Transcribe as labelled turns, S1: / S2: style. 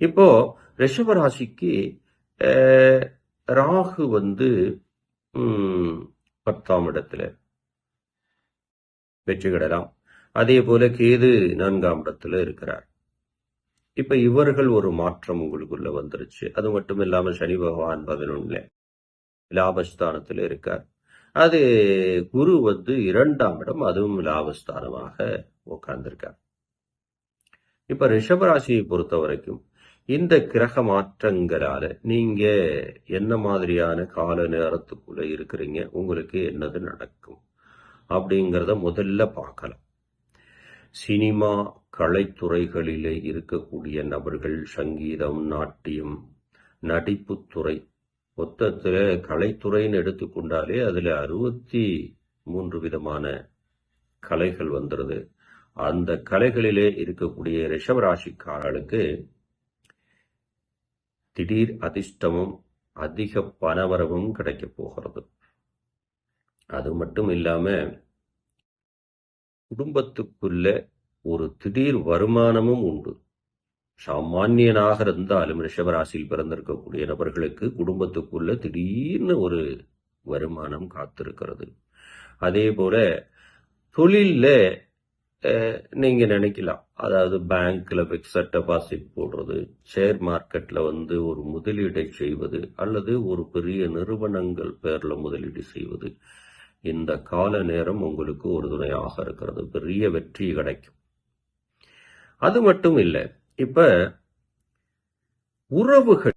S1: இப்போ ரிஷபராசிக்கு ராகு வந்து பத்தாம் இடத்துல. வெற்றி கிடலாம். அதே போல கேது நான்காம் இடத்துல இருக்கிறார். இப்ப இவர்கள் ஒரு மாற்றம் உங்களுக்குள்ள வந்துருச்சு. அது மட்டும் இல்லாம சனி பகவான் பதினொன்னுல லாபஸ்தானத்துல இருக்கார். அது குரு வந்து இரண்டாம் இடம் அதுவும் லாபஸ்தானமாக உட்கார்ந்திருக்கார் இப்ப ரிஷபராசியை பொறுத்த வரைக்கும் இந்த கிரக மாற்றங்களால நீங்க என்ன மாதிரியான கால நேரத்துக்குள்ள இருக்கிறீங்க? உங்களுக்கு என்னது நடக்கும்? அப்படிங்கிறத முதல்ல பார்க்கலாம். சினிமா கலைத்துறைகளிலே இருக்கக்கூடிய நபர்கள் சங்கீதம் நாட்டியம் நடிப்புத்துறை. மொத்தத்தில் கலைத்துறைன்னு எடுத்துக்கொண்டாலே அதில் அறுபத்தி மூன்று விதமான கலைகள் வந்துடுது அந்த கலைகளிலே இருக்கக்கூடிய ரிஷபராசிக்காரர்களுக்கு திடீர் அதிர்ஷ்டமும் அதிக பணவரவும் கிடைக்கப் போகிறது. அது மட்டும் இல்லாம குடும்பத்துக்குள்ள ஒரு திடீர் வருமானமும் உண்டு. சாமானியனாக இருந்தாலும் ரிஷபராசியில் பிறந்திருக்கக்கூடிய நபர்களுக்கு குடும்பத்துக்குள்ள திடீர்னு ஒரு வருமானம் காத்திருக்கிறது. அதே போல தொழிலில் நீங்கள் நீங்க நினைக்கலாம். அதாவது பேங்க்ல பிக்சட் டெபாசிட் போடுறது ஷேர் மார்க்கெட்ல வந்து ஒரு முதலீடை செய்வது அல்லது ஒரு பெரிய நிறுவனங்கள் பேர்ல முதலீடு செய்வது இந்த கால நேரம் உங்களுக்கு ஒரு துணையாக இருக்கிறது. பெரிய வெற்றி கிடைக்கும். அது மட்டும் இல்லை. இப்ப உறவுகள்